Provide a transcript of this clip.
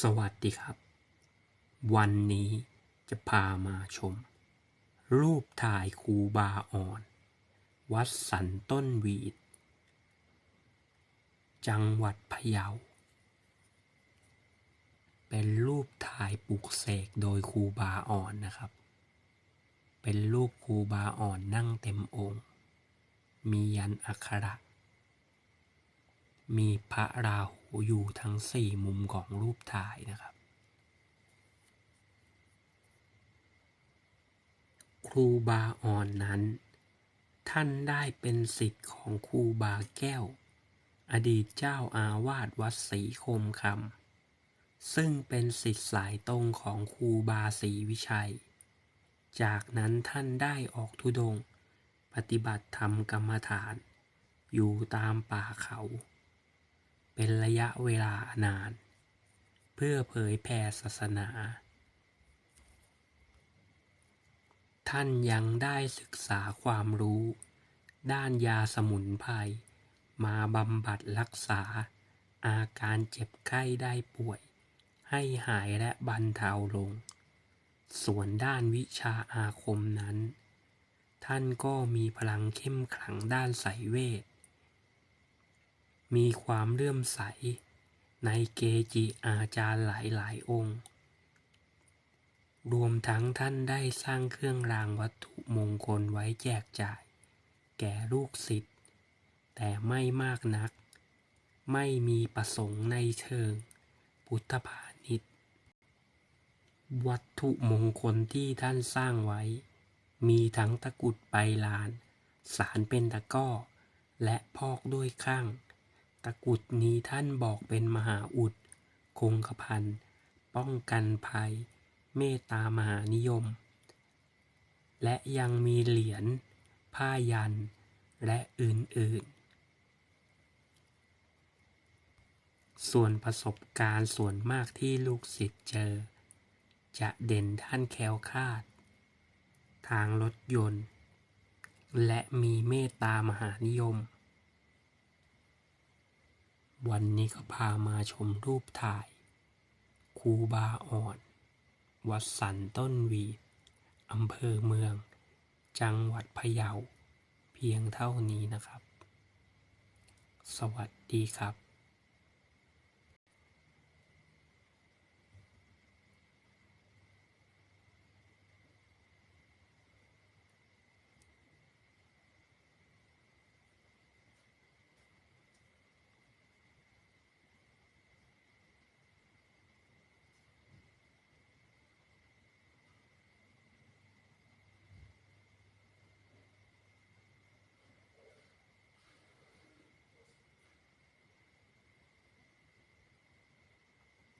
สวัสดีครับ วันนี้จะพามาชม รูปถ่ายครูบาอ่อน วัดสันต้นวีด จังหวัดพะเยา เป็นรูปถ่ายปลุกเสกโดยครูบาอ่อนนะครับ เป็นรูปครูบาอ่อนนั่งเต็มองค์ มียันอักขระ มีพระราหู อยู่ทั้งสี่มุมของรูปถ่ายนะครับ ครูบาอ่อนนั้น ท่านได้เป็นสิทธิ์ของครูบาแก้ว อดีตเจ้าอาวาสวัดศรีคมคำซึ่งเป็นสิทธิ์สายตรงของครูบาศรีวิชัย จากนั้นท่านได้ออกทุดงค์ปฏิบัติธรรมกรรมฐาน อยู่ตามป่าเขา เป็นระยะเวลานาน เพื่อเผยแผ่ศาสนา ท่านยังได้ศึกษาความรู้ ด้านยาสมุนไพรมาบำบัดรักษา อาการเจ็บไข้ได้ป่วย ให้หายและบรรเทาลง ส่วนด้านวิชาอาคมนั้น ท่านก็มีพลังเข้มขลังด้านไสยเวท มีความเลื่อมใส ในเกจิอาจารย์หลายๆ องค์ รวมทั้งท่านได้สร้างเครื่องรางวัตถุมงคลไว้แจกจ่าย แก่ลูกศิษย์แต่ไม่มากนัก ไม่มีประสงค์ในเชิง พุทธพาณิชย์ วัตถุมงคลที่ท่านสร้างไว้ มีทั้งตะกุดใบลาน สารเป็นตะก้อ และพอกด้วยข้าง ตะกุดนี้ท่านบอกเป็นมหาอุด คงกระพัน ป้องกันภัย เมตตามหานิยม และยังมีเหรียญ ผ้ายัน และอื่น ๆ ส่วนประสบการณ์ส่วนมากที่ลูกศิษย์เจอ จะเด่นท่านแคล้วคาด ทางรถยนต์ และมีเมตตามหานิยม วันนี้ก็พามาชมรูปถ่ายครูบาอ่อน วัดสันต้นวีดอำเภอเมือง จังหวัดพะเยา เพียงเท่านี้นะครับ สวัสดีครับ